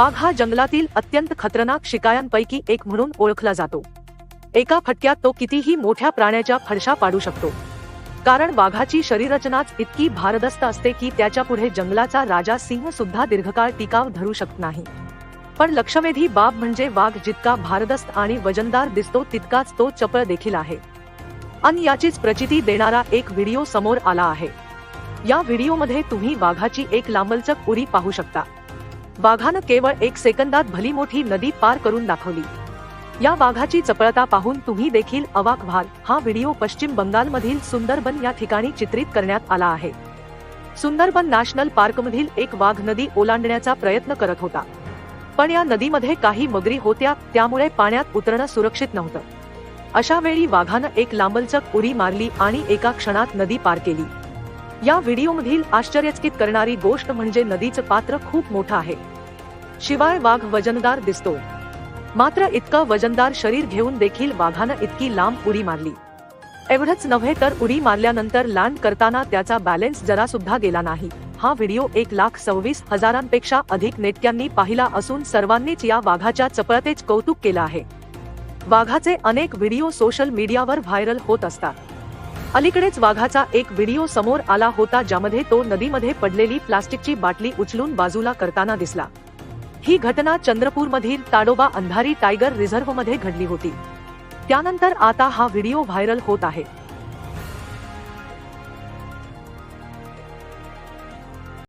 वाघ हा जंगलातील अत्यंत खतरनाक शिकायांपैकी एक म्हणून ओळखला जातो. एका फटक्यात तो कितीही मोठ्या प्राण्याच्या फडशा पाडू शकतो. कारण वाघाची शरीररचनाच इतकी भारदस्त असते की त्याच्या पुढे जंगलाचा राजा सिंह सुद्धा दीर्घकाळ टिकाव धरू शकत नाही. पण लक्षवेधी बाब म्हणजे वाघ जितका भारदस्त आणि वजनदार दिसतो तितकाच तो चपळ देखील आहे. आणि याचीच प्रचिती देणारा एक व्हिडिओ समोर आला आहे. या व्हिडिओमध्ये तुम्ही वाघाची एक लांबलचक उरी पाहू शकता. वाघानं केवळ एक सेकंदात भली मोठी नदी पार करून दाखवली. या वाघाची चपळता पाहून तुम्ही देखील अवाक व्हाल. हा व्हिडिओ पश्चिम बंगालमधील सुंदरबन या ठिकाणी चित्रित करण्यात आला आहे. सुंदरबन नॅशनल पार्कमधील एक वाघ नदी ओलांडण्याचा प्रयत्न करत होता. पण या नदीमध्ये काही मगरी होत्या त्यामुळे पाण्यात उतरणं सुरक्षित नव्हतं. अशा वेळी वाघानं एक लांबलचक उडी मारली आणि एका क्षणात नदी पार केली. या व्हिडिओमधील आश्चर्यचकित करणारी गोष्ट म्हणजे नदीचं पात्र खूप मोठं आहे. शिवाय वाघ वजनदार दिसतो. मात्र इतकं वजनदार शरीर घेऊन देखील वाघानं इतकी लांब उडी मारली. एवढंच नव्हे तर उडी मारल्यानंतर लँड करताना त्याचा बॅलेन्स जरा सुद्धा गेला नाही. हा व्हिडिओ एक लाख सव्वीस हजारांपेक्षा अधिक नेटक्यांनी पाहिला असून सर्वांनीच या वाघाच्या चपळतेच कौतुक केलं आहे. वाघाचे अनेक व्हिडिओ सोशल मीडियावर व्हायरल होत असतात. अलीकडेच वाघाचा एक व्हिडिओ समोर आला होता ज्यामध्ये तो नदीमध्ये पडलेली प्लास्टिकची बाटली उचलून बाजूला करताना दिसला. ही घटना चंद्रपूरमधील ताडोबा अंधारी टायगर रिझर्व्हमध्ये घडली होती. त्यानंतर आता हा व्हिडिओ व्हायरल होत आहे.